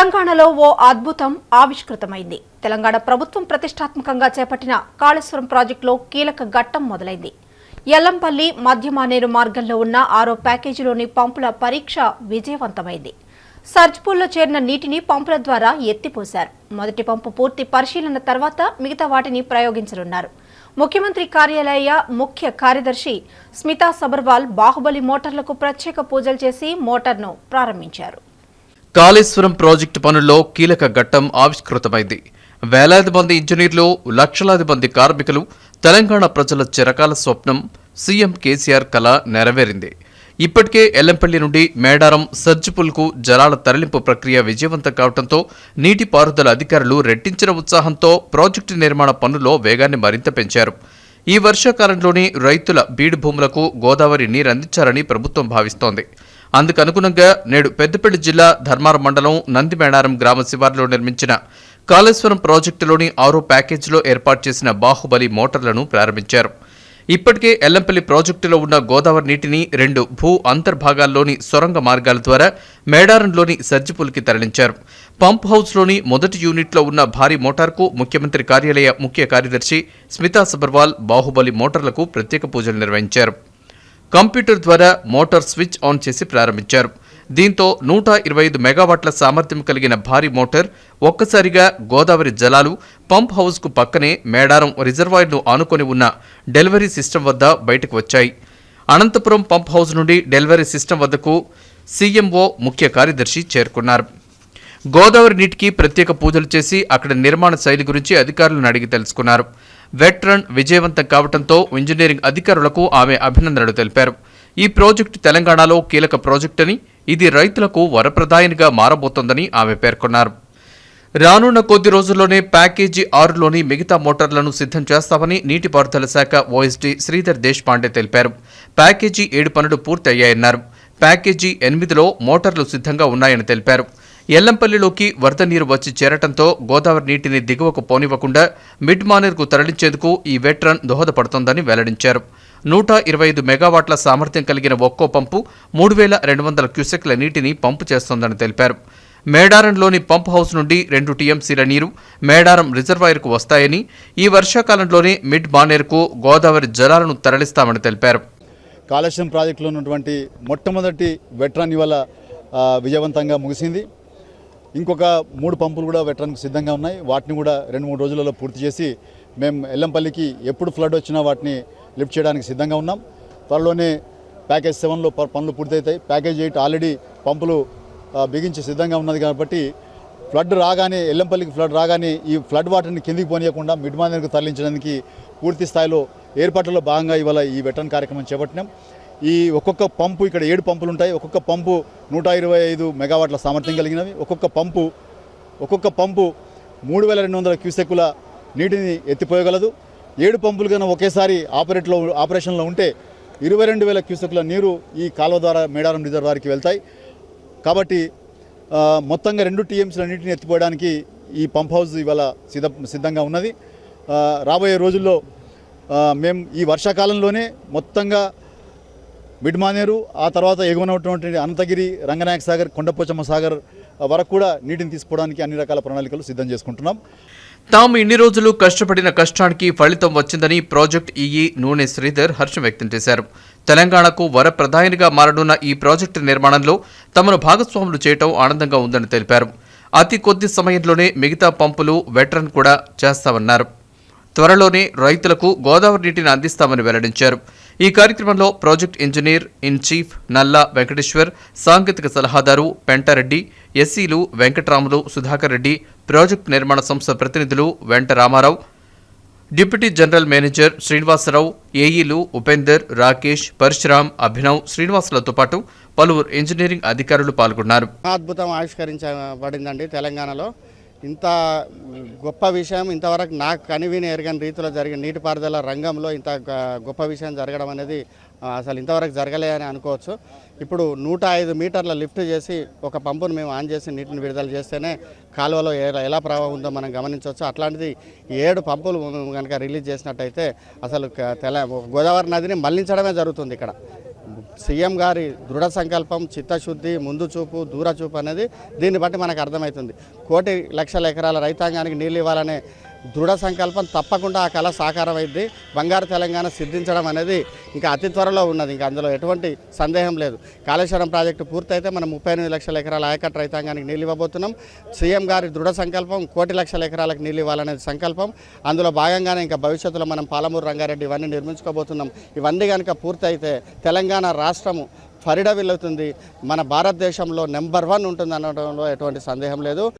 తెలంగాణలో ఓ అద్భుతం ఆవిష్కృతమైంది. తెలంగాణ ప్రభుత్వం ప్రతిష్టాత్మకంగా చేపట్టిన కాళేశ్వరం ప్రాజెక్టులో కీలక ఘట్టం మొదలైంది. ఎల్లంపల్లి మధ్యమానేరు మార్గంలో ఉన్న ఆరో ప్యాకేజీలోని పంపుల పరీక్ష విజయవంతమైంది. సర్జ్పూల్లో చేరిన నీటిని పంపుల ద్వారా ఎత్తిపోశారు. మొదటి పంపు పూర్తి పరిశీలన తర్వాత మిగతా వాటిని ప్రయోగించనున్నారు. ముఖ్యమంత్రి కార్యాలయ ముఖ్య కార్యదర్శి స్మితా సబర్వాల్ బాహుబలి మోటార్లకు ప్రత్యేక పూజలు చేసి మోటార్ను ప్రారంభించారు. కాళేశ్వరం ప్రాజెక్టు పనుల్లో కీలక ఘట్టం ఆవిష్కృతమైంది. వేలాది మంది ఇంజనీర్లు లక్షలాది మంది కార్మికులు తెలంగాణ ప్రజల చిరకాల స్వప్నం సీఎం కేసీఆర్ కళ నెరవేరింది. ఇప్పటికే ఎల్లంపల్లి నుండి మేడారం సర్జిపుల్కు జలాల తరలింపు ప్రక్రియ విజయవంతం కావడంతో నీటిపారుదల అధికారులు రెట్టించిన ఉత్సాహంతో ప్రాజెక్టు నిర్మాణ పనుల్లో వేగాన్ని మరింత పెంచారు. ఈ వర్షాకాలంలోనే రైతుల బీడు భూములకు గోదావరి నీరందించాలని ప్రభుత్వం భావిస్తోంది. అందుకనుగుణంగా నేడు పెద్దపల్లి జిల్లా ధర్మారం మండలం నందిమేడారం గ్రామ శివార్లో నిర్మించిన కాళేశ్వరం ప్రాజెక్టులోని ఆరో ప్యాకేజీలో ఏర్పాటు చేసిన బాహుబలి మోటార్లను ప్రారంభించారు. ఇప్పటికే ఎల్లంపల్లి ప్రాజెక్టులో ఉన్న గోదావరి నీటిని రెండు భూ అంతర్భాగాల్లోని సొరంగ మార్గాల ద్వారా మేడారంలోని సర్జిపుల్కి తరలించారు. పంప్ హౌస్లోని మొదటి యూనిట్లో ఉన్న భారీ మోటార్కు ముఖ్యమంత్రి కార్యాలయ ముఖ్య కార్యదర్శి స్మితా సబర్వాల్ బాహుబలి మోటార్లకు ప్రత్యేక పూజలు నిర్వహించారు. కంప్యూటర్ ద్వారా మోటార్ స్విచ్ ఆన్ చేసి ప్రారంభించారు. దీంతో నూట ఇరవై ఐదు మెగావాట్ల సామర్థ్యం కలిగిన భారీ మోటార్ ఒక్కసారిగా గోదావరి జలాలు పంప్ హౌస్కు పక్కనే మేడారం రిజర్వాయర్ను ఆనుకొని ఉన్న డెలివరీ సిస్టమ్ వద్ద బయటకు వచ్చాయి. అనంతపురం పంప్ హౌస్ నుండి డెలివరీ సిస్టమ్ వద్దకు సీఎంఓ ముఖ్య కార్యదర్శి చేరుకున్నారు. గోదావరి నీటికి ప్రత్యేక పూజలు చేసి అక్కడ నిర్మాణ శైలి గురించి అధికారులను అడిగి తెలుసుకున్నారు. వెట్ రన్ విజయవంతం కావడంతో ఇంజనీరింగ్ అధికారులకు ఆమె అభినందనలు తెలిపారు. ఈ ప్రాజెక్టు తెలంగాణలో కీలక ప్రాజెక్ట్ అని ఇది రైతులకు వరప్రదాయనిగా మారబోతోందని ఆమె పేర్కొన్నారు. రానున్న కొద్ది రోజుల్లోనే ప్యాకేజీ ఆరులోని మిగతా మోటార్లను సిద్ధం చేస్తామని నీటిపారుదల శాఖ ఓఎస్డీ శ్రీధర్ దేశపాండే తెలిపారు. ప్యాకేజీ ఏడు పనులు పూర్తి అయ్యాయన్నారు ప్యాకేజీ ఎనిమిదిలో మోటార్లు సిద్ధంగా ఉన్నాయని తెలిపారు. ఎల్లంపల్లిలోకి వరద నీరు వచ్చి చేరటంతో గోదావరి నీటిని దిగువకు పోనివ్వకుండా మిడ్ మానేర్కు తరలించేందుకు ఈ వెట్రన్ దోహదపడుతోందని వెల్లడించారు. నూట ఇరవై ఐదు మెగావాట్ల సామర్థ్యం కలిగిన ఒక్కో పంపు మూడు వేల రెండు వందల క్యూసెక్ల నీటిని పంపు చేస్తోందని తెలిపారు. మేడారంలోని పంప్ హౌస్ నుండి రెండు టీఎంసీల నీరు మేడారం రిజర్వాయర్కు వస్తాయని ఈ వర్షాకాలంలోనే మిడ్ మానేర్కు గోదావరి జలాలను తరలిస్తామని తెలిపారు. కాళేశ్వరం ప్రాజెక్టులో ఉన్నటువంటి మొట్టమొదటి వెట్రాన్ ఇవాళ విజయవంతంగా ముగిసింది. ఇంకొక మూడు పంపులు కూడా పెట్టడానికి సిద్ధంగా ఉన్నాయి. వాటిని కూడా రెండు మూడు రోజులలో పూర్తి చేసి మేము ఎల్లంపల్లికి ఎప్పుడు ఫ్లడ్ వచ్చినా వాటిని లిఫ్ట్ చేయడానికి సిద్ధంగా ఉన్నాం. త్వరలోనే ప్యాకేజ్ సెవెన్లో ప- పనులు పూర్తవుతాయి ప్యాకేజ్ ఎయిట్ ఆల్రెడీ పంపులు బిగించి సిద్ధంగా ఉన్నది కాబట్టి ఫ్లడ్ రాగానే ఎల్లంపల్లికి ఫ్లడ్ రాగానే ఈ ఫ్లడ్ వాటర్ని కిందికి పోనీయకుండా మిడ్ తరలించడానికి పూర్తి స్థాయిలో ఏర్పాట్లలో భాగంగా ఇవాళ ఈ వెటరన్ కార్యక్రమం చేపట్టినాం. ఈ ఒక్కొక్క పంపు ఇక్కడ ఏడు పంపులు ఉంటాయి. ఒక్కొక్క పంపు నూట ఇరవై ఐదు మెగావాట్ల సామర్థ్యం కలిగినవి. ఒక్కొక్క పంపు ఒక్కొక్క పంపు మూడు వేల రెండు వందల క్యూసెక్కుల నీటిని ఎత్తిపోయగలదు. ఏడు పంపులు కన్నా ఒకేసారి ఆపరేట్లో ఆపరేషన్లో ఉంటే ఇరవై రెండు వేల క్యూసెక్కుల నీరు ఈ కాలువ ద్వారా మేడారం రిజర్వాయర్కి వెళ్తాయి. కాబట్టి మొత్తంగా రెండు టీఎంసీల నీటిని ఎత్తిపోయడానికి ఈ పంప్ హౌస్ ఇవాళ సిద్ధ సిద్ధంగా ఉన్నది. రాబోయే రోజుల్లో మేము ఈ వర్షాకాలంలోనే మొత్తంగా మిడ్మానేరు ఆ తర్వాత ఎగువనటువంటి అనంతగిరి రంగనాయక సాగర్ కొండపోచమ్మ సాగర్ వరకు కూడా నీటిని తీసుకోవడానికి అన్ని రకాల ప్రణాళికలు సిద్ధం చేసుకుంటున్నాం. తాము ఇన్ని రోజులు కష్టపడిన కష్టానికి ఫలితం వచ్చిందని ప్రాజెక్ట్ ఈఈ నూనె శ్రీధర్ హర్షం వ్యక్తం చేశారు. తెలంగాణకు వరప్రధానిగా మారనున్న ఈ ప్రాజెక్టు నిర్మాణంలో తమను భాగస్వాములు చేయటం ఆనందంగా ఉందని తెలిపారు. అతి కొద్ది సమయంలోనే మిగతా పంపులు వెటరన్ కూడా చేస్తామన్నారు. త్వరలోనే రైతులకు గోదావరి నీటిని అందిస్తామని వెల్లడించారు. ఈ కార్యక్రమంలో ప్రాజెక్ట్ ఇంజనీర్ ఇన్ చీఫ్ నల్లా వెంకటేశ్వర్ సాంకేతిక సలహాదారు పెంటారెడ్డి ఎస్సీలు వెంకటరాములు సుధాకర్ రెడ్డి ప్రాజెక్ట్ నిర్మాణ సంస్థ ప్రతినిధులు వెంట Ramarao deputy general manager Srinivasarao ఏఈలు Upender Rakesh Parashuram Abhinav శ్రీనివాసులతో పాటు పలువురు ఇంజనీరింగ్ అధికారులు పాల్గొన్నారు. అద్భుతం ఆవిష్కరించబడిందండి తెలంగాణలో. ఇంత గొప్ప విషయం ఇంతవరకు నాకు కనివిని ఎరగని రీతిలో జరిగిన నీటిపారుదల రంగంలో ఇంత గొప్ప విషయం జరగడం అనేది అసలు ఇంతవరకు జరగలే అని అనుకోవచ్చు. ఇప్పుడు నూట ఐదు మీటర్ల లిఫ్ట్ చేసి ఒక పంపును మేము ఆన్ చేసి నీటిని విడుదల చేస్తేనే కాలువలో ఎలా ఎలా ప్రవాహం ఉందో మనం గమనించవచ్చు. అట్లాంటిది ఈ ఏడు పంపులు కనుక రిలీజ్ చేసినట్టయితే అసలు తెల గోదావరి నదిని మళ్ళించడమే జరుగుతుంది ఇక్కడ. సీఎం గారి దృఢ సంకల్పం చిత్తశుద్ధి ముందు చూపు దూర చూపు అనేది దీన్ని బట్టి మనకు అర్థమవుతుంది. కోటి లక్షల ఎకరాల రైతాంగానికి నీళ్ళు ఇవ్వాలనే దృఢ సంకల్పం తప్పకుండా ఆ కళ సాకారం అయింది బంగారు తెలంగాణ సిద్ధించడం అనేది ఇంకా అతి త్వరలో ఉన్నది. ఇంకా అందులో ఎటువంటి సందేహం లేదు. కాళేశ్వరం ప్రాజెక్టు పూర్తయితే మనం ముప్పై ఎనిమిది లక్షల ఎకరాల ఆయకట్ట రైతాంగానికి నీళ్ళు ఇవ్వబోతున్నాం. సీఎం గారి దృఢ సంకల్పం కోటి లక్షల ఎకరాలకు నీళ్ళు ఇవ్వాలనేది సంకల్పం. అందులో భాగంగానే ఇంకా భవిష్యత్తులో మనం పాలమూరు రంగారెడ్డి ఇవన్నీ నిర్మించుకోబోతున్నాం. ఇవన్నీ కనుక పూర్తయితే తెలంగాణ రాష్ట్రము ఫరిడవిల్లుతుంది మన భారతదేశంలో నెంబర్ వన్ ఉంటుంది అనడంలో ఎటువంటి సందేహం లేదు.